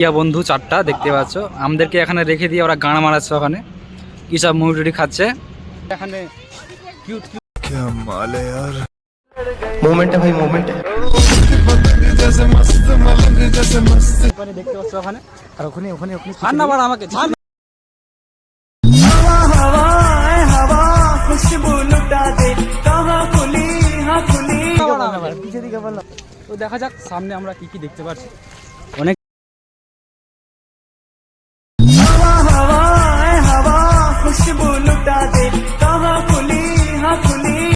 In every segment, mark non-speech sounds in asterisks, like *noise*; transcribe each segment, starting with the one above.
ইয়া বন্ধু চারটা দেখতে পাচ্ছ। আমাদেরকে এখানে রেখে দিয়ে ওরা গান মারাচ্ছে ওখানে। কিসব মুড়ি টুড়ি খাচ্ছে। এখানে কিউট ভাই মোমেন্ট দেখতে পাচ্ছ ওখানে। আর ওখানে ওখানে দেখা যাক সামনে আমরা কি কি দেখতে পাচ্ছি। অনেক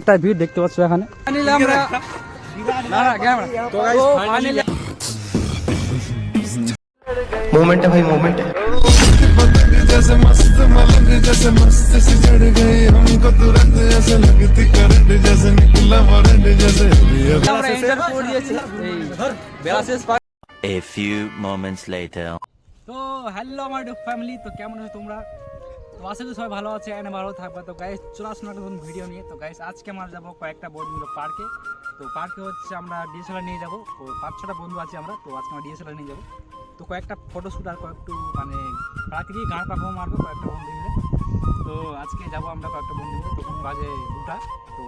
একটা ভিড় দেখতে পাচ্ছ এখানে Finally আমরা না না ক্যামেরা তো ফাইনালি मोमेंट है भाई मोमेंट है जैसे मस्त मलंग जैसे मस्त सी चढ़ गई हमको तुरंत ऐसे लगती करंट जैसे निकला वारंट जैसे আমরা এন্টার করে দিয়েছি এই বেলা শেষ পা- A few moments later. তো হ্যালো আমার ফ্যামিলি তো কেমন আছো তোমরা তো আশা করি সবাই ভালো আছে এনে ভালো থাকবে। তো গাইস চলে আসুন একটা নতুন ভিডিও নিয়ে। তো গাইস আজকে আমরা যাব কয়েকটা বন্ধু পার্কে তো পার্কে হচ্ছে আমরা ডিএসএলআর নিয়ে যাব। তো পাঁচ ছটা বন্ধু আছে আমরা, তো আজকে আমরা ডিএসএলআর নিয়ে যাব। তো কয়েকটা ফটোশ্যুট আর কয়েকটু মানে প্রাকৃতিক গান পাকাও মারবো কয়েকটা বন্ধু মিলে। তো আজকে যাব আমরা কয়েকটা বন্ধু মিলে, তখন বাজে দুটা। তো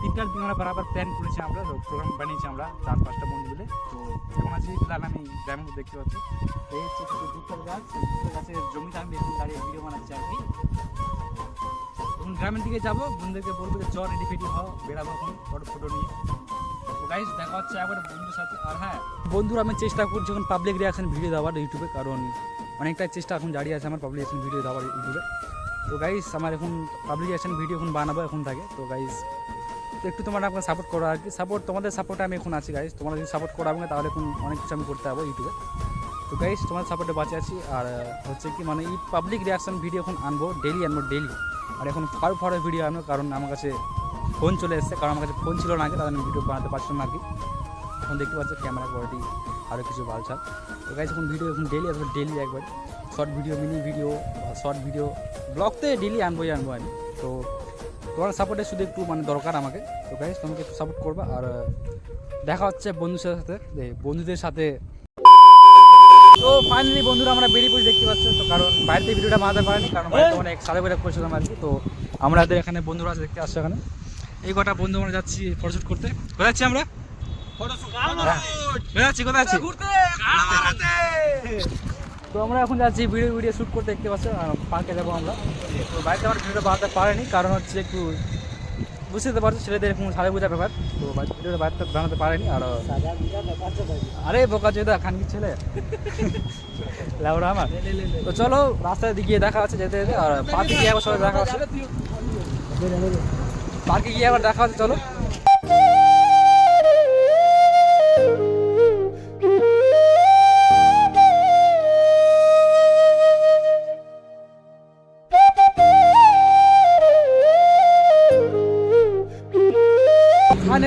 তিনটার দিন আমরা বরাবর প্ল্যান করেছি আমরা প্রোগ্রাম বানিয়েছি আমরা চার পাঁচটা বন্ধু মিলে। তো এখন আছি ফিলহাল আমি মধ্যে দেখতে পাচ্ছি। এই হচ্ছে গাছ গাছের জমিতে আমি এখন দাঁড়িয়ে ভিডিও বানাচ্ছি আর কি। এখন গ্রামের দিকে যাব, বন্ধুদেরকে বলব যে চ রেডি ফেডি হও, বেড়াবো এখন ফটো ফটো নিয়ে। দেখা হচ্ছে একবার বন্ধুর সাথে। আর হ্যাঁ বন্ধুরা, আমি চেষ্টা করছি এখন পাবলিক রিয়াকশন ভিডিও দেওয়ার ইউটিউবে কারণ অনেকটাই চেষ্টা এখন দাঁড়িয়ে আছে আমার পাবলিক রিয়াকশন ভিডিও দেওয়ার ইউটিউবে তো গাইজ আমার এখন পাবলিক রিয়াকশন ভিডিও এখন বানাবো এখন থাকে। তো গাইজ তো একটু তোমরা আমাকে সাপোর্ট করো আর কি। সাপোর্ট তোমাদের সাপোর্টে আমি এখন আছি গাইজ তোমরা যদি সাপোর্ট করো আমাকে তাহলে এখন অনেক কিছু আমি করতে পারব ইউটিউবে তো গাইজ তোমার সাপোর্টে বাঁচে আছি। আর হচ্ছে কি মানে এই পাবলিক রিয়াকশন ভিডিও এখন আনব ডেলি আনব ডেলি আর এখন ফার ফার ভিডিও আনব, কারণ আমার কাছে ফোন চলে এসেছে। কারণ আমার কাছে ফোন ছিল না আগে, তাহলে আমি ভিডিও বানাতে পারছিলাম না কি। এখন দেখতে পাচ্ছ ক্যামেরা কোয়ালিটি আরও কিছু বালছাল তো গাইজ এখন ভিডিও এখন ডেলি আসবে ডেলি একবার। Short video mini video short video ব্লগতে daily আনবোই আনব আমি। তো তোমার সাপোর্টে শুধু একটু মানে দরকার আমাকে তো গাইজ তোমাকে একটু সাপোর্ট করবা। আর দেখা হচ্ছে বন্ধুদের সাথে বন্ধুদের সাথে। তো ফাইনালি বন্ধুরা আমরা বেরিয়ে পড়ি দেখতে পাচ্ছ? তো কারণ বাইরে ভিডিওটা বানাতে পারিনি কারণ বাড়িতে অনেক সাড়ে বেড়ে করছিলাম আর কি। তো আমাদের এখানে বন্ধুরা আছে দেখতে আসছে এখানে। এই কটা বন্ধু আমরা যাচ্ছি ফটোশুট করতে। কোথায় যাচ্ছি আমরা। কোথায় যাচ্ছি? কোথায় যাচ্ছি? তো আমরা এখন যাচ্ছি ভিডিও ভিডিও শ্যুট করতে দেখতে পাচ্ছ? পার্কে যাব আমরা। তো বাড়িতে আমার ভিডিওটা বানাতে পারিনি কারণ হচ্ছে একটু বুঝতে পারছ ছেলেদের এখন সাড়ে বোঝা ব্যাপার। তো ভিডিওটা বাড়িতে বানাতে পারেনি আর আরে বোকা চোদা খানকি ছেলে। লাউরা আমার। তো চলো রাস্তায় দিকে গিয়ে দেখা আছে যেতে যেতে। আর পার্কে গিয়ে আবার সবাই দেখা আছে পার্কে গিয়ে আবার দেখা হচ্ছে চলো।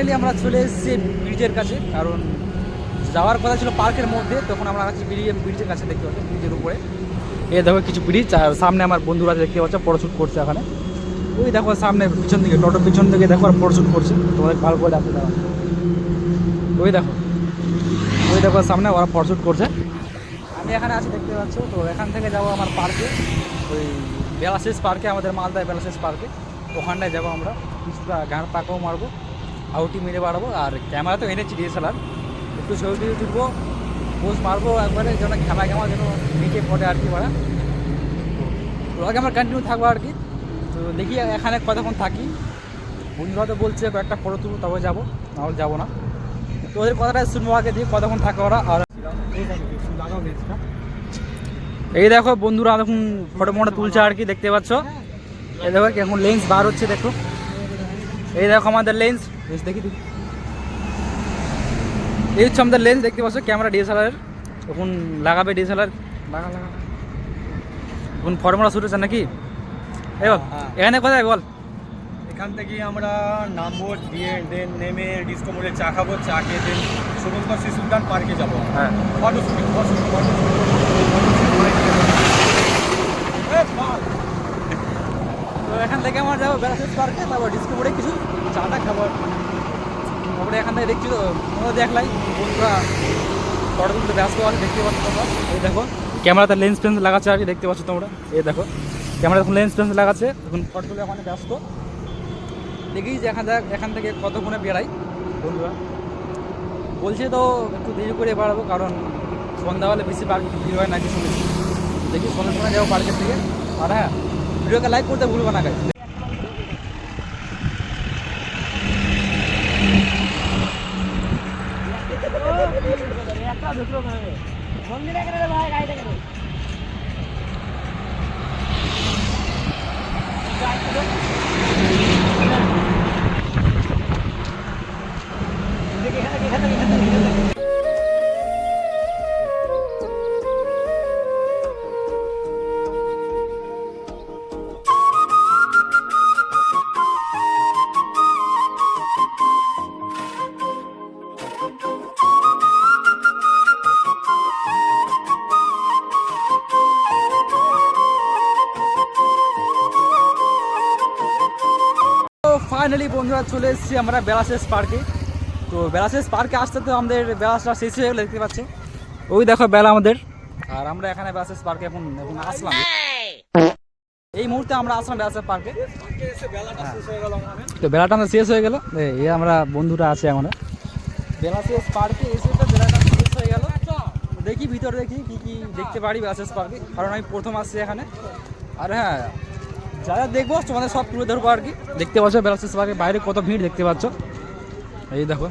ফাইনালি আমরা চলে এসেছি ব্রিজের কাছে, কারণ যাওয়ার কথা ছিল পার্কের মধ্যে, তখন আমরা আছি ব্রিজ, ব্রিজের কাছে দেখতে পাচ্ছি, ব্রিজের উপরে। এই দেখো কিছু ব্রিজ, আর সামনে আমার বন্ধুরা দেখতে পাচ্ছে ফটোশ্যুট করছে এখানে। ওই দেখো সামনে পিছন দিকে টোটোর পিছন দিকে দেখো, আর ফটোশ্যুট করছে। তোমাদের ভালো করে দেখো। ওই দেখো ওই দেখো সামনে ওরা ফটোশ্যুট করছে। আমি এখানে আছি, দেখতে পাচ্ছ, তো এখান থেকে যাব আমার পার্কে। ওই বেলাশেষ পার্কে, আমাদের মালদায় বেলাশেষ পার্কে। ওখানটায় যাব আমরা, কিছুটা গান পাকাও মারবো। আউটি মেরে বাড়াবো আর ক্যামেরা তো এনেছি ডিএসএলআর একটু ছবি টবি তুলবো পোজ মারবো একবারে, যেন ঘামা ঘামা যেন নিচে পড়ে আর কি তো আগে আমরা কন্টিনিউ থাকব আর কি। তো দেখি এখানে কতক্ষণ থাকি। বন্ধুরা তো বলছে কয়েকটা ফটো তুলবো, তবে যাব, নাহলে যাব না। তো ওদের কথাটা শুনব আগে দিয়ে কতক্ষণ থাকে ওরা, আর এই দেখো বন্ধুরা এখন ফটো মোটো তুলছে আর কি, দেখতে পাচ্ছ? এই দেখো এখন লেন্স বার হচ্ছে, দেখো। এই দেখো আমাদের লেন্স বেশ দেখি দেখি। এই হচ্ছে আমাদের লেন্স দেখতে পাচ্ছ? ক্যামেরা ডিএসএলআর এখন লাগাবে ডিএসএলআর লাগা লাগা। এখন ফর্মুলা শুট হচ্ছে নাকি? এই বল হ্যাঁ। এখানে কোথায় বল? এখান থেকে আমরা নামবো দিয়ে দেন নেমে ডিস্কো মোড়ে চা খাব চা খেয়ে দেন সুগন্ধ সুলতান পার্কে যাব। হ্যাঁ। ফটো শুটিং ফটো তো এখান থেকে আমরা পার্কে, তারপর ডিস্কো মোড়ে কিছু চাটা খাব। আর কি। তারপরে এখান থেকে দেখছি তো দেখলাই, বন্ধুরা ফটো তুলতে ব্যস্ত আছে, দেখতে পাচ্ছ তোমরা। এই দেখো, ক্যামেরাতে লেন্স ফেন্স লাগাচ্ছে আর কি, দেখতে পাচ্ছ তোমরা। এই দেখো ক্যামেরা এখন লেন্স ফেন্স লাগাচ্ছে এখন ফটো তুলে ওখানে ব্যস্ত। দেখি যে এখান থেকে এখান থেকে কতক্ষণে বেড়াই, বন্ধুরা। বলছে তো, একটু দেরি করে বাড়াবো, কারণ সন্ধ্যা হলে বেশি পার্ক ভিড় হয় নাকি শুনেছি। দেখি সন্ধ্যার সময় যাব পার্কের থেকে। আর হ্যাঁ ভিডিওকে লাইক করতে ভুলবো না গাইজ তো এসেছি আমরা বেলাশেষ পার্কে। তো বেলাশেষ পার্কে আসতে তো আমাদের বেলাসটা শেষ হয়ে গেলো, দেখতে পাচ্ছ ওই দেখো বেলা আমাদের। আর আমরা এখানে বেলাশেষ পার্কে এখন এখন আসলাম। এই মুহূর্তে আমরা আসলাম বেলাশেষ পার্কে। তো বেলাটা আমাদের শেষ হয়ে গেল। এই আমরা বন্ধুরা আছে এখন। বেলাশেষ পার্কে এসে তো বেলাটা শেষ হয়ে গেল। দেখি ভিতরে দেখি কি কি দেখতে পারি বেলাশেষ পার্কে। কারণ আমি প্রথম আসছি এখানে। আর হ্যাঁ যা যা দেখব, তোমাদের সব তুলে ধরবো আর কি। দেখতে পাচ্ছ বেলাশেষ পার্কে বাইরে কত ভিড় দেখতে পাচ্ছ। এই দেখো।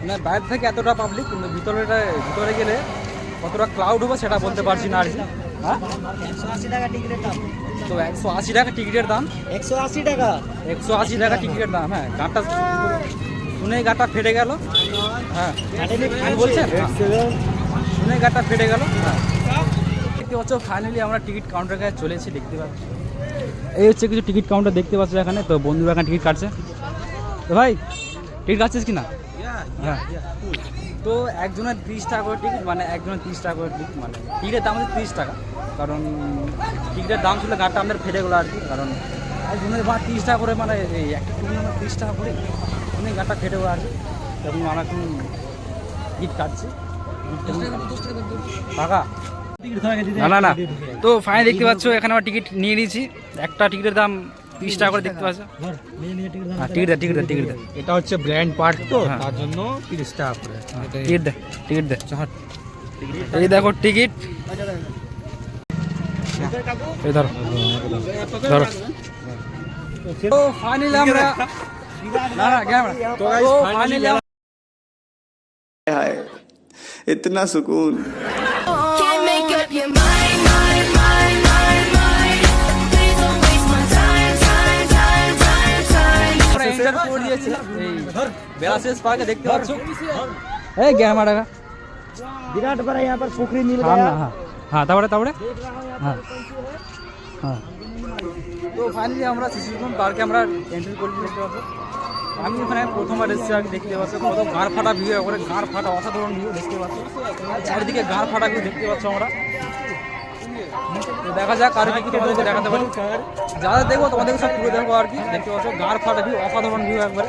মানে বাইরে থেকে এতটা পাবলিক কিন্তু ভিতরেটা ভিতরে গেলে কতটা ক্লাউড হবে সেটা বলতে পারছি না আর কি। হ্যাঁ? তো একশো আশি টাকা টিকিটের দাম। একশো আশি টাকা একশো আশি টাকা টিকিটের দাম হ্যাঁ। গানটা শুনে গাটা ফেটে গেল। হ্যাঁ। বলছেন। শুনে গাটা ফেটে গেল। হ্যাঁ। দেখতে পাচ্ছ ফাইনালি আমরা টিকিট কাউন্টার কাছে চলে এসেছি দেখতে পাচ্ছ। এই হচ্ছে কিছু টিকিট কাউন্টার দেখতে পাচ্ছ এখানে তো বন্ধুরা এখানে টিকিট কাটছে। তো ভাই টিকিট কাটছিস কি না হ্যাঁ। তো একজনের তিরিশ টাকা করে টিকিট মানে একজনের তিরিশ টাকা করে টিকিট মানে টিকিটের দাম হচ্ছে তিরিশ টাকা। কারণ টিকিটের দাম ছিল গাড়টা আমাদের ফেটে গেলো আর কি কারণ একজনের বা তিরিশ টাকা করে মানে এই একটা টিকিট আমার তিরিশ টাকা করে শুনে গাড়টা ফেটে গেলো আর কি। তখন আমরা এখন টিকিট কাটছি। টাকা? না না না তো ফাইন দেখতে পাচ্ছ এখানে আমার টিকিট নিয়ে নিয়েছি একটা টিকিটের দাম তিরিশ টাকা করে দেখতে পাচ্ছ হ্যাঁ টিকিট দে টিকিট দে টিকিট দে এটা হচ্ছে ব্র্যান্ড পার্ক তো হ্যাঁ। তার জন্য তিরিশ টাকা করে টিকিট দে টিকিট দে এই দেখো টিকিট এই ধরো ধরো তো ফাইনালি আমরা না না ক্যামেরা তো ফাইনালি हाय इतना सुकून এন্টার করে দিয়েছি এই বেলাশেষ পার্কে দেখতে পাচ্ছ এই ক্যামেরা विराट बड़ा यहाँ पर पोखरी मिल হ্যাঁ गया না হ্যাঁ হ্যাঁ তারপরে তারপরে হ্যাঁ হ্যাঁ তো ফাইনালি আমরা শিশুজন পার্কে আমরা এন্ট্রি করতে দেখতে পাচ্ছি আমি ওখানে প্রথমবার এসেছি আর কি দেখতে পাচ্ছি কত গাঁড় ফাটা ভিউ একবারে গাঁড় ফাটা অসাধারণ ভিউ দেখতে পাচ্ছি চারিদিকে গাঁড় ফাটা ভিউ দেখতে পাচ্ছ আমরা দেখা যাক আর কি কি তোমাদেরকে দেখাতে পারি। যারা দেখব তোমাদেরকে সব পুরো দেখব আর কি। দেখতে পাচ্ছ, গাঁড় ফাটা ভিউ অসাধারণ ভিউ একবারে।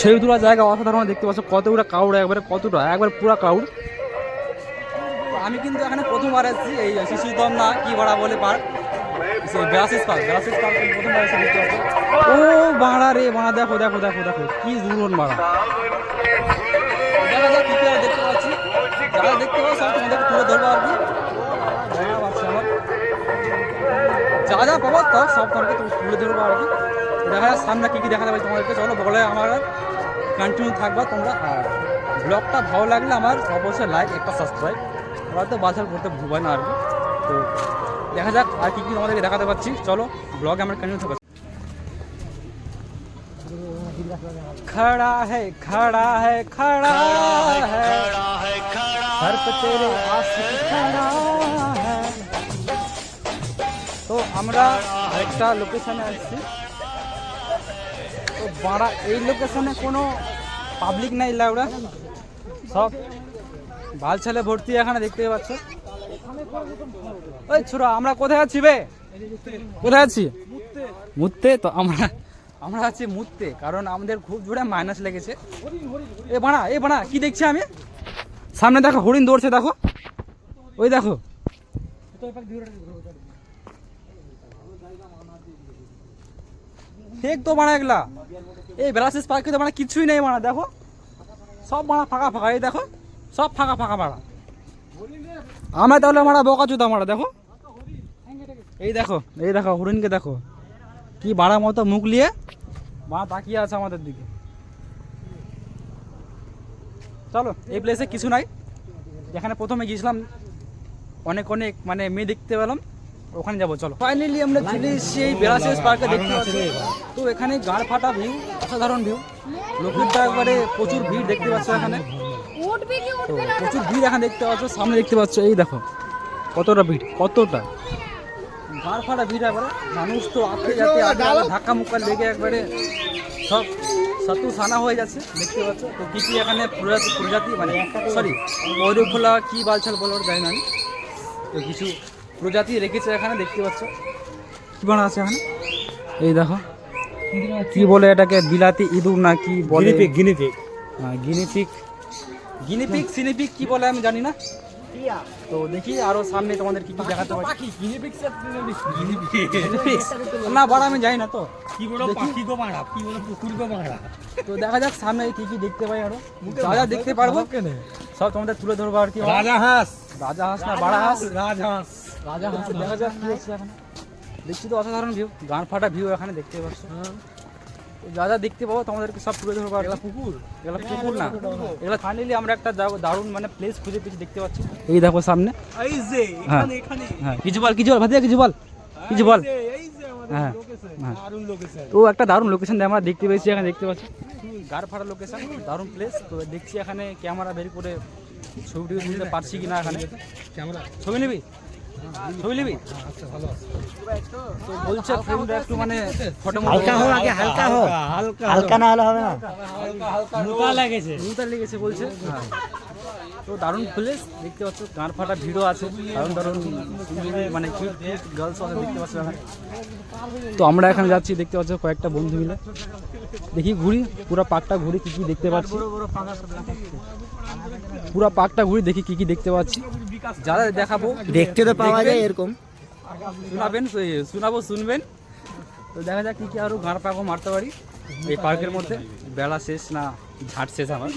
সেই দুটো জায়গা অসাধারণ দেখতে পাচ্ছ, কতগুলো ক্রাউড একবারে, কতটা, একবার পুরো ক্রাউড তো আমি কিন্তু এখানে প্রথমবার এসেছি, এই শিশুদম না, কি ভাড়া বলে park Bellasis park Bellasis park প্রথমবার এসে দেখতে পাচ্ছি। ও ভাড়া রে ভাড়া দেখো দেখো দেখো দেখো, কি ভাড়া দেখা যাক কি দেখতে পাচ্ছি। যারা দেখতে পাচ্ছি তোমাদেরকে তুলে ধরবো আর কি। যা যা পাবো তা সব তোমাকে তুলে ধরবো আর কি দেখা যাক সামনে কী কী দেখাতে পারি তোমাদেরকে চলো বলে আমার কন্টিনিউ থাকবা তোমরা আর ব্লগটা ভালো লাগলে আমার অবশ্যই লাইক একটা সাবস্ক্রাইব হয়তো বাছার করতে ভুলবে না আর কি তো দেখা যাক আর কী কী তোমাদেরকে দেখাতে পাচ্ছি চলো ব্লগে আমরা কন্টিনিউ থাকবো खड़ा है खड़ा है खड़ा है हर पे तेरे आशिक खड़ा है তো আমরা একটা লোকেশনে আসছি তো বাড়া, এই লোকেশনে কোনো পাবলিক নাই লাউরা সব বাল ছেলে ভর্তি এখানে দেখতে পাচ্ছ। ওই ছোড়া, আমরা কোথায় আছি বে? কোথায় আছি? মুততে। তো আমরা আমরা আছি মুততে, কারণ আমাদের খুব জোরে মাইনাস লেগেছে। এ বাড়া এ বাড়া, কি দেখছি আমি? সামনে দেখো, হরিণ দৌড়ছে, দেখো। ওই দেখো। ঠিক তো মানা এগুলা। এই বেলাসিস পার্কে তো মানে কিছুই নেই মানা দেখো। সব মারা ফাঁকা ফাঁকা, এই দেখো, সব ফাঁকা ফাঁকা মারা। আমরা তাহলে মারা বোকা চুদা মারা, দেখো। এই দেখো এই দেখো, হরিণকে দেখো। কি বাড়া মতো মুখ নিয়ে মা তাকিয়ে আছে আমাদের দিকে। চলো, এই প্লেসে কিছু নাই। যেখানে প্রথমে গিয়েছিলাম, অনেক অনেক মানে মেয়ে দেখতে পেলাম। ওখানে যাব চলো। ফাইনালি আমরা চলে এসেছি এই বেলাসেস পার্কে দেখতে পাচ্ছি? তো এখানে গাড় ফাটা ভিউ অসাধারণ ভিউ লোকের তো একবারে প্রচুর ভিড় দেখতে পাচ্ছ এখানে। তো প্রচুর ভিড় এখানে দেখতে পাচ্ছ সামনে দেখতে পাচ্ছ এই দেখো কতটা ভিড় কতটা? গাড় ফাটা ভিড় একবারে মানুষ তো আপনি যাতে ধাক্কা মুক্কা লেগে একবারে সব সাতু সানা হয়ে যাচ্ছে দেখতে পাচ্ছ। তো কী কী এখানে প্রজাতি প্রজাতি মানে সরি ময়ূরফুলা কী বালছাল বলার যায় না আমি। তো কিছু প্রজাতি রেখেছে এখানে দেখতে পাচ্ছ। কি বানা আছে এখানে? এই দেখো। কি বলে এটাকে? বিলাতি ইঁদুর না কি বলে? গিনিপিক হ্যাঁ গিনিপিক গিনিপিক সিনিপিক কি বলে আমি জানি না। তো দেখি আরও সামনে তোমাদের কি কি দেখাতে পারি। না বড় আমি জানি না তো। কি বলো পাখি গো মারা কি বলো পুকুর গো মারা। তো দেখা যাক সামনে কি কি দেখতে পাই আরও। যা যা দেখতে পারব। সব তোমাদের তুলে ধরবো আর কি। রাজা হাঁস। রাজা হাঁস না বাড়া হাঁস রাজা হাঁস। রাজা হাঁস দেখা যাক কি হচ্ছে এখানে। দেখছি তো অসাধারণ ভিউ গান ফাটা ভিউ এখানে দেখতে পাচ্ছ। যা যা দেখতে পাবো তোমাদেরকে সব তুলে ধরবো এগুলা পুকুর? এগুলা পুকুর না। এগুলা ফাইনালি আমরা একটা দারুণ মানে প্লেস খুঁজে পেয়েছি দেখতে পাচ্ছি। এই দেখো সামনে। এই যে হ্যাঁ। হ্যাঁ কিছু বল কিছু বল ভাতিয়া কিছু বল কিছু বল। হ্যাঁ লোকেশন হ্যাঁ। দারুণ লোকেশন তো একটা দারুণ লোকেশন আমরা দেখতে পেয়েছি এখানে দেখতে পাচ্ছি। গাড় ফাড়া লোকেশন দারুণ প্লেস তো দেখছি এখানে ক্যামেরা বের করে ছবি টবি তুলতে পারছি কিনা এখানে। ক্যামেরা ছবি নিবি? ছবি নিবি? আচ্ছা তো বলছে ফ্রেমটা একটু মানে ফটো হালকা হো আগে হালকা হো হালকা হালকা না হলে হবে না? মোটা লাগেছে। মুতা লেগেছে বলছে। তো দারুণ প্লেস দেখতে পাচ্ছ গান ফাটা ভিড়ও আছে। দারুণ দারুণ মানে গার্লস আছে দেখতে পাচ্ছ তো আমরা এখানে যাচ্ছি দেখতে পাচ্ছ কয়েকটা বন্ধু মিলে। দেখি ঘুরি পুরো পার্কটা ঘুরি কি কি দেখতে পাচ্ছি। পুরো পার্কটা ঘুরি দেখি কি কি দেখতে পাচ্ছি। যারা দেখাবো দেখতে তো পাওয়া যায় এরকম। শোনাবেন শোনাবো শুনবেন। তো দেখা যাক কি কি আরও গাঁড় পাকো মারতে পারি। এই পার্কের মধ্যে। বেলা শেষ না ঝাট শেষ আমার।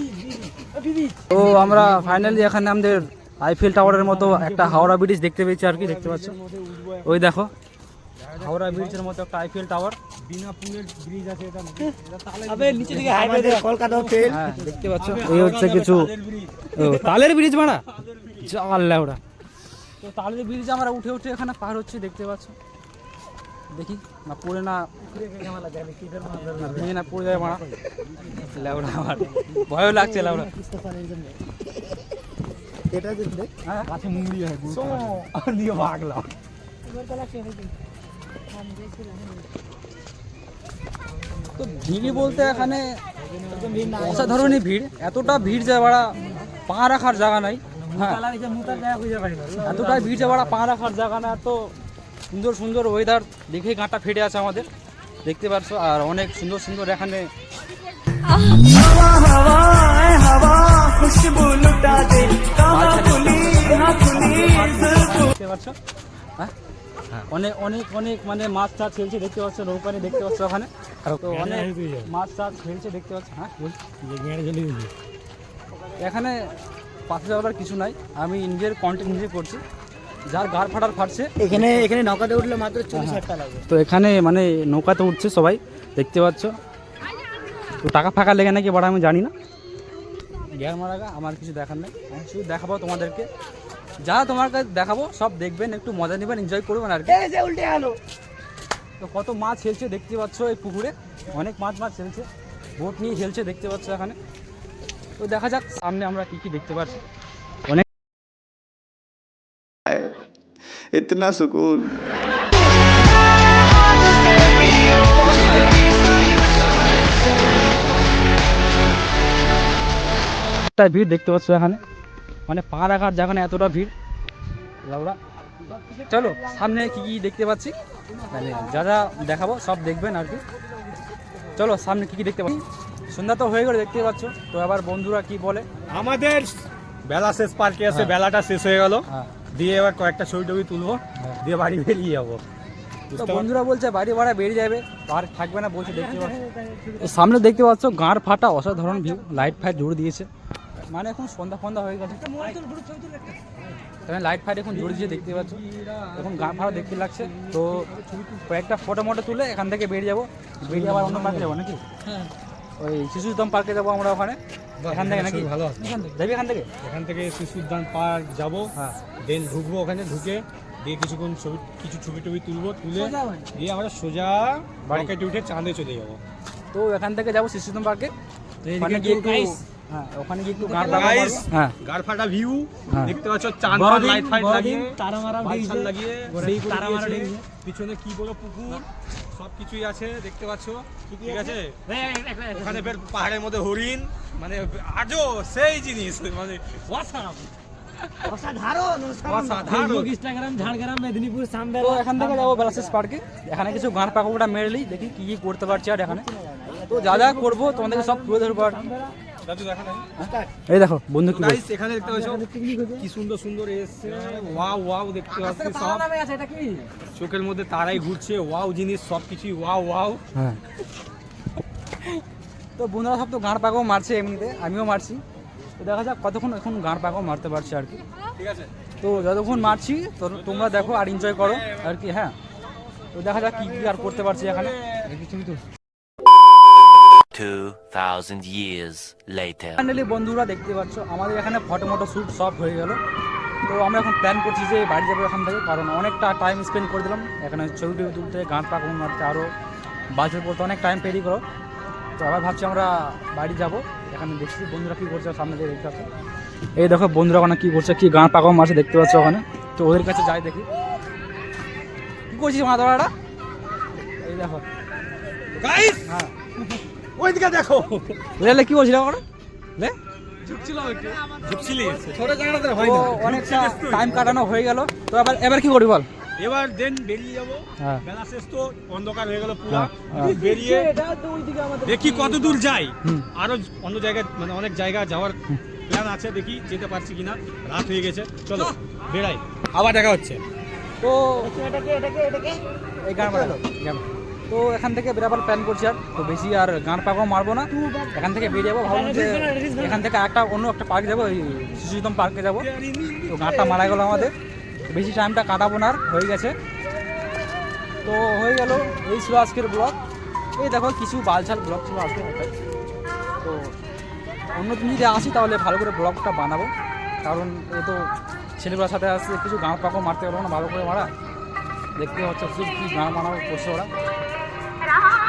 তো আমরা ফাইনালি এখানে আমাদের আইফেল টাওয়ারের মতো একটা হাওড়া ব্রিজ দেখতে পেয়েছি আর কি দেখতে পাচ্ছ? ওই দেখো হাওড়া ব্রিজের মতো একটা আইফেল টাওয়ার বিনা পুলের ব্রিজ আছে এটা আবে নিচে দিকে হাইওয়ে কলকাতা ফেল হ্যাঁ দেখতে পাচ্ছ? এই হচ্ছে কিছু ও, তালের ব্রিজ মারা আল্লাহ ওরা তো তালের ব্রিজ আমরা উঠে উঠে এখানে পার হচ্ছে দেখতে পাচ্ছ? দেখি না পড়ে না ভেঙে না পড়ে যায় মারা। লেওড়া আমার। ভয়ও লাগছে লেওড়া। এটা দেখবে হ্যাঁ? কাছে মুঙ্গি হয় আর দিয়ে ভাগলাম তো ভিড় বলতে এখানে অসাধারণই ভিড়। এতটা ভিড় যে বাড়া পা রাখার জায়গা নাই। এতটাই ভিড় যে বাড়া পা রাখার জায়গা না এত সুন্দর সুন্দর ওয়েদার দেখে গাঁটা ফেটে আছে আমাদের দেখতে পাচ্ছ আর অনেক সুন্দর সুন্দর এখানে দেখতে পাচ্ছ হ্যাঁ? অনেক অনেক অনেক মানে মাছ টাছ খেলছে দেখতে পাচ্ছ নৌকানি দেখতে পাচ্ছ ওখানে। তো অনেক মাছ টাছ খেলছে দেখতে পাচ্ছ হ্যাঁ। এখানে পাশে যাওয়ার কিছু নাই। আমি নিজের কন্টেন্ট নিজে করছি। যার গাড় ফাটার ফাটছে। এখানে এখানে নৌকাতে উঠলে মাত্র চল্লিশ হাজার টাকা তো এখানে মানে নৌকাতে উঠছে সবাই দেখতে পাচ্ছ। তো টাকা ফাঁকা লেগে নাকি বড় আমি জানি না। গ্যার মারাগা আমার কিছু দেখার নেই। আমি শুধু দেখাবো তোমাদেরকে। যা তোমার কাছে দেখাবো সব দেখবেন একটু মজা নেবেন এনজয় করবেন আর কি। উল্টে আলো। তো কত মাছ খেলছে দেখতে পাচ্ছ এই পুকুরে। অনেক মাছ মাছ খেলছে বোট নিয়ে খেলছে দেখতে পাচ্ছ এখানে। তো দেখা যাক সামনে আমরা কি কি দেখতে পাচ্ছি অনেক ইতনা সুকুন। একটা ভিড় দেখতে পাচ্ছ এখানে। মানে পা রাখার জায়গা এতটা ভিড়। লাউরা। চলো সামনে কি কি দেখতে পাচ্ছি? মানে যা যা দেখাবো সব দেখবেন আর কি। চলো সামনে কি কি দেখতে পাচ্ছি? সন্ধ্যা তো হয়ে গেলে দেখতে পাচ্ছ। তো এবার বন্ধুরা কি বলে? আমাদের বেলা শেষ পার্কে আছে হ্যাঁ। বেলাটা শেষ হয়ে গেল। হ্যাঁ। দিয়ে এবার কয়েকটা ছবি টবি তুলবো দিয়ে বাড়ি বেরিয়ে যাব। তো বন্ধুরা বলছে বাড়ি ভাড়া বেরিয়ে যাবে আর থাকবে না বলছে দেখতে পাচ্ছ। *laughs* সামনে দেখতে পাচ্ছ গাঁড় ফাটা অসাধারণ ভিউ লাইট ফাইট জুড়ে দিয়েছে। মানে এখন সন্ধ্যা ফন্দা হয়ে গেছে। এখানে লাইট ফাইট এখন জুড়ে দিয়ে দেখতে পাচ্ছ। এখন গাঁ ফাটা দেখতে লাগছে। তো কয়েকটা ফটো মটো তুলে এখান থেকে বেরিয়ে যাব। বেরিয়ে আবার অন্য পার্কে যাব নাকি? ওই শিশুতম পার্কে যাব আমরা ওখানে। এখান থেকে নাকি? ভালো আছে। যাবি এখান থেকে? এখান থেকে শিশু উদ্যান পার্ক যাব। হ্যাঁ। দেন ঢুকবো ওখানে ঢুকে দিয়ে কিছুক্ষণ ছবি কিছু ছবি টবি তুলবো তুলে দিয়ে আমরা সোজা বাড়ি। রকেটে উঠে চাঁদে চলে যাব। তো এখান থেকে যাব শিশুতম পার্কে ওখানে গিয়ে একটু হ্যাঁ ওখানে গিয়ে একটু হ্যাঁ। ভিউ হ্যাঁ। দেখতে পাচ্ছ চাঁদ লাইট ফাইট লাগিয়ে। তারা মারা লাগিয়ে বড়দিন, সেই করে তারা মারা পিছনে কি বলো পুকুর? সব কিছুই আছে দেখতে পাচ্ছ। ঠিক আছে? ওখানে ফের পাহাড়ের মধ্যে হরিণ মানে আজও সেই জিনিস মানে অসাধারণ অসাধারণ। অসাধারণ ইনস্টাগ্রাম ঝাড়গ্রাম মেদিনীপুর সামবেলা তো এখান থেকে যাব বেলাসিস পার্কে এখানে কিছু গান পাকাটা মেরেলি দেখি কি কি করতে পারছি আর এখানে। তো যা যা করব তোমাদেরকে সব তুলে ধরবো এই দেখো বন্ধু কি গাইস এখানে দেখতে পাচ্ছ? কি সুন্দর সুন্দর এসছে। ওয়াও ওয়াও দেখতে পাচ্ছি সব। চোখের মধ্যে তারাই ঘুরছে। ওয়াও জিনিস সব কিছুই ওয়াও ওয়াও হ্যাঁ। তো বন্ধুরা সব তো গান পাকাও মারছে এমনিতে। আমিও মারছি। তো দেখা যাক কতক্ষণ এখন গাঁড় পাকাও মারতে পারছি আর কি। ঠিক আছে। তো যতক্ষণ মারছি তো তোমরা দেখো আর এনজয় করো আর কি হ্যাঁ। তো দেখা যাক কি কি আর করতে পারছি এখানে। 2,000 years later. ফাইনালি বন্ধুরা দেখতে পাচ্ছ আমাদের এখানে ফটো মটো শ্যুট সব হয়ে গেল। তো আমরা এখন প্ল্যান করছি যে বাড়ি যাব এখান থেকে কারণ অনেকটা টাইম স্পেন্ড করে দিলাম। এখানে ছবি টবি তুলতে গান পাকানো মারতে আরও বাসের পড়তে অনেক টাইম পেরিয়ে করো। তো আবার ভাবছি আমরা বাড়ি যাব। এখানে দেখছি বন্ধুরা কী করছে সামনে দিয়ে দেখতে পাচ্ছ। এই দেখো বন্ধুরা ওখানে কী করছে কি গান পাকাও মারছে দেখতে পাচ্ছ ওখানে। তো ওদের কাছে যাই দেখি। কী করছিস মা দাদাটা এই দেখো। হ্যাঁ। ওইদিকে দেখো। বুঝলে কী করছিল ওখানে লে। ঢুকছিলি অনেকটা টাইম কাটানো হয়ে গেল। তো এবার এবার কি করবি বল? এবার দেন বেরিয়ে যাব। হ্যাঁ। বেলা শেষ তো অন্ধকার হয়ে গেল পুরো। হ্যাঁ, হ্যাঁ। বেরিয়ে দেখি কত দূর যাই। আরও অন্য জায়গায় মানে অনেক জায়গা যাওয়ার প্ল্যান আছে দেখি যেতে পারছি কিনা। রাত হয়ে গেছে। চলো বেড়াই। আবার দেখা হচ্ছে। তো এই গান বাজালো গান। তো এখান থেকে বেরাবার প্ল্যান করছি আর। তো বেশি আর গান পাকাও মারবো না। এখান থেকে বেরিয়ে যাব, ভাবলাম যে এখান থেকে একটা অন্য একটা পার্ক যাব ওই শিশুতম পার্কে যাব। তো গানটা মারা গেলো আমাদের। বেশি টাইমটা কাটাবো না আর, হয়ে গেছে। তো হয়ে গেল, এই ছিল আজকের ব্লগ এই দেখো, কিছু বালছাল ব্লগ ছিল আজকে। তো অন্য দিন যদি আসি, তাহলে ভালো করে ব্লগটা বানাবো। কারণ এ তো ছেলেগুলোর সাথে আসছে কিছু গান পাকাও মারতে পারব না, ভালো করে মারা। দেখতে হচ্ছে শুধু কি গান বানাবো, করছে ওরা।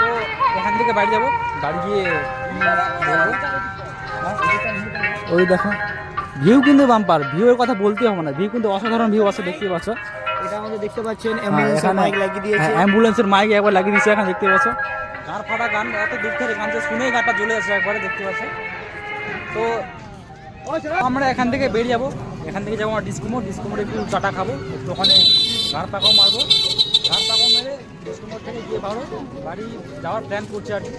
তো এখান থেকে বাড়ি যাব বাড়ি গিয়ে বলব? ওই দেখো ভিউ কিন্তু বাম্পার ভিউয়ের কথা বলতে হবে না ভিউ কিন্তু অসাধারণ ভিউ আছে দেখতে পাচ্ছ। এটা আমাদের দেখতে পাচ্ছেন অ্যাম্বুলেন্সের মাইক লাগিয়ে দিয়েছে। অ্যাম্বুলেন্সের মাইক একবার লাগিয়ে দিয়েছে এখন দেখতে পাচ্ছ। গান ফাটা গান এত দূর থেকে গান শুনেই গানটা চলে আসছে একবারে দেখতে পাচ্ছ। তো আমরা এখান থেকে বেরিয়ে যাব এখান থেকে যাব আমরা ডিসকোমোর ডিসকোমোরে একটু চাটা খাব একটু ওখানে গান পাকাও মারবো। ডিসকোমোর থেকে গিয়ে ভালো বাড়ি যাওয়ার প্ল্যান করছি আর কি।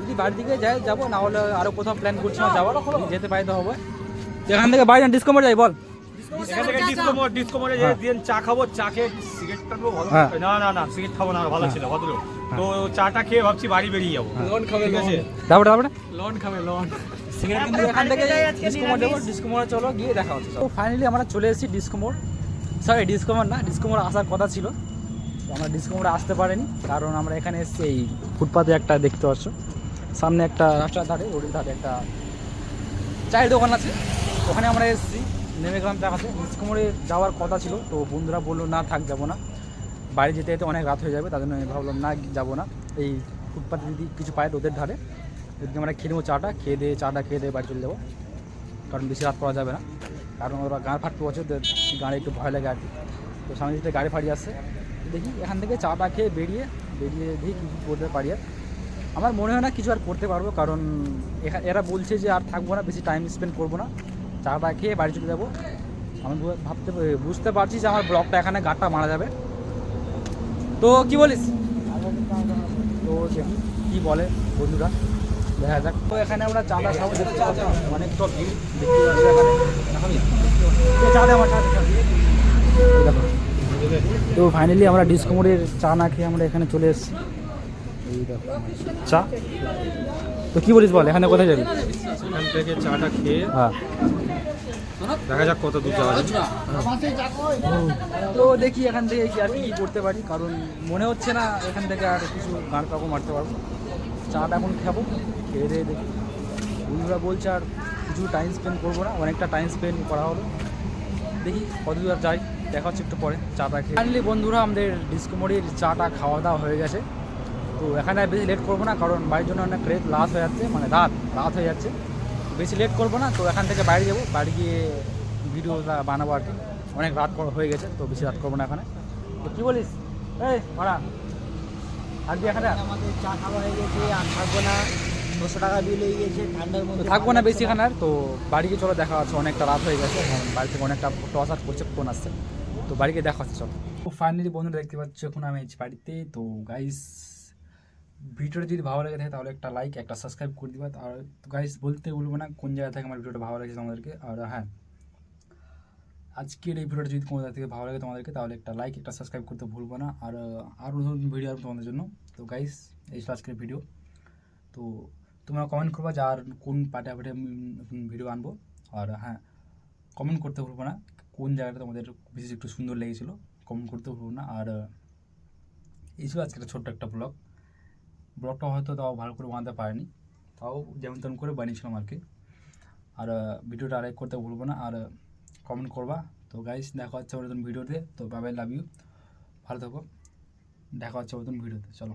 যদি বাড়ির দিকে যাই যাব না হলে আরও কোথাও প্ল্যান করছি না যাওয়ার যেতে পারি তো হবে। এখান থেকে বাড়ি ডিসকোমোর যাই বল। এখান থেকে ডিসকো মোড় ডিসকো দিন চা খাব চা খেয়ে সিগারেট টানবো ভালো। হ্যাঁ। না না না সিগারেট খাব না ভালো ছিল ভদ্র। তো চাটা খেয়ে ভাবছি বাড়ি বেরিয়ে যাব। লোন খাবে ঠিক আছে তারপরে তারপরে লোন খাবে লোন। সিগারেট কিন্তু এখান থেকে ডিসকোমোর যাব ডিসকোমোরে চলো গিয়ে দেখা হচ্ছে। তো ফাইনালি আমরা চলে এসেছি ডিসকোমোর সরি ডিসকোমোর না ডিসকোমোর আসার কথা ছিল। আমরা ডিসকোমোরে আসতে পারিনি, কারণ আমরা এখানে এসেছি এই ফুটপাতে একটা দেখতে পাচ্ছ। সামনে একটা রাস্তার ধারে রোডের ধারে একটা চায়ের দোকান আছে। ওখানে আমরা এসেছি, নেমে গেলাম দেখাতে ডিসকোমোরে যাওয়ার কথা ছিল, তো বন্ধুরা বলল, না থাক, যাব না। বাড়ি যেতে যেতে অনেক রাত হয়ে যাবে, তার জন্য আমি ভাবলাম, না, যাব না। এই ফুটপাতে যদি কিছু পাই রোদের ধারে যদি আমরা খেয়ে নেব চাটা, খেয়ে দিয়ে চাটা খেয়ে দিয়ে বাড়ি চলে যাব। কারণ বেশি রাত করা যাবে না। কারণ ওরা গাঁড় ফাটতে বছর গাড়ি একটু ভয় লাগে আর কি। তো সামনে যেতে গাড়ি ফাড়ি আসছে। দেখি, এখান থেকে চা চাটা খেয়ে বেরিয়ে বেরিয়ে দেখি কী কী করতে পারি আর। আমার মনে হয় না কিছু আর করতে পারব, কারণ এরা বলছে যে আর থাকব না, বেশি টাইম স্পেন্ড করব না। চা চাটা খেয়ে বাড়ি চলে যাব। আমি ভাবতে বুঝতে পারছি যে আমার ব্লগটা এখানে গাঁটটা মারা যাবে। তো কি বলিস? তো দেখি কী বলে বন্ধুরা? দেখা যাক। তো এখানে আমরা চাঁদা খাব দেখতে পাচ্ছি ভিড়, দেখতে পাচ্ছি এখানে। এখনই। চা চা দেখো। তো ফাইনালি আমরা ডিসকোমোডের চা না খেয়ে আমরা এখানে চলে এসেছি। চা? তো কি বলিস বল এখানে কোথায় যাবি? এখান থেকে চাটা খেয়ে হ্যাঁ। দেখা যাক কত দূর যাওয়া তো দেখি এখান থেকে কি আর কি করতে পারি কারণ মনে হচ্ছে না এখান থেকে আর কিছু গান পাবো মারতে পারব। চাটা এখন খাব খেয়ে দিয়ে দেখি। বন্ধুরা বলছে আর কিছু টাইম স্পেন্ড করব না অনেকটা টাইম স্পেন্ড করা হলো। দেখি কত দূর আর যাই। দেখা হচ্ছে একটু পরে চাটা খেয়ে ফাইনালি বন্ধুরা আমাদের ডিসকোমোডির চাটা খাওয়া দাওয়া হয়ে গেছে। তো এখানে আর বেশি লেট করব না কারণ বাড়ির জন্য অনেক রেট লাত হয়ে যাচ্ছে মানে রাত রাত হয়ে যাচ্ছে। বেশি লেট করব না তো এখান থেকে বাইরে যাব বাড়ি গিয়ে ভিডিও বানাবো আর কি। অনেক রাত হয়ে গেছে তো বেশি রাত করব না এখানে। তো কী বলিস? এই ভাড়া থাকবি এখানে? আর? আমাদের চা খাওয়া হয়ে গেছে আর থাকব না ছশো টাকা বিল হয়ে গেছে ঠান্ডার মধ্যে থাকব না বেশি এখানে আর তো বাড়ি গিয়ে চলো দেখা হচ্ছে অনেকটা রাত হয়ে গেছে বাড়ি থেকে অনেকটা টস আট করছে ফোন আসছে। তো বাড়িকে দেখা হচ্ছে চলো। তো ফাইনালি বন্ধুরা দেখতে পাচ্ছ, এখন আমি বাড়িতে। তো গাইস ভিডিওটা যদি ভালো লেগে থাকে তাহলে একটা লাইক একটা সাবস্ক্রাইব করে দিবা। আর গাইস বলতে বলব না কোন জায়গা থেকে আমার ভিডিওটা ভালো লেগেছে তোমাদেরকে। আর হ্যাঁ আজকের এই ভিডিওটা যদি কোনো জায়গা থেকে ভালো লাগে তোমাদেরকে, তাহলে একটা লাইক একটা সাবস্ক্রাইব করতে ভুলবো না। আর আরও নতুন ভিডিও আসবে তোমাদের জন্য। তো গাইস এই ছিল আজকের ভিডিও তো তোমরা কমেন্ট করবা যে আর কোন পার্টে পার্টে ভিডিও আনব। আর হ্যাঁ কমেন্ট করতে ভুলবো না। কোন জায়গাটা তোমাদের বিশেষ একটু সুন্দর লেগেছিল কমেন্ট করতে ভুলবো না। আর এই ছিল আজকে একটা ছোট্ট একটা ব্লগ ব্লগটা হয়তো তাও ভালো করে বানাতে পারেনি, তাও যেমন তেমন করে বানিয়েছিলাম আর কি। আর ভিডিওটা আরেক করতে ভুলবো না। আর কমেন্ট করবা। তো গাইস দেখা হচ্ছে নতুন ভিডিওতে তো। বাবাই লাভ ইউ ভালো থাকো। দেখা হচ্ছে নতুন ভিডিওতে চলো।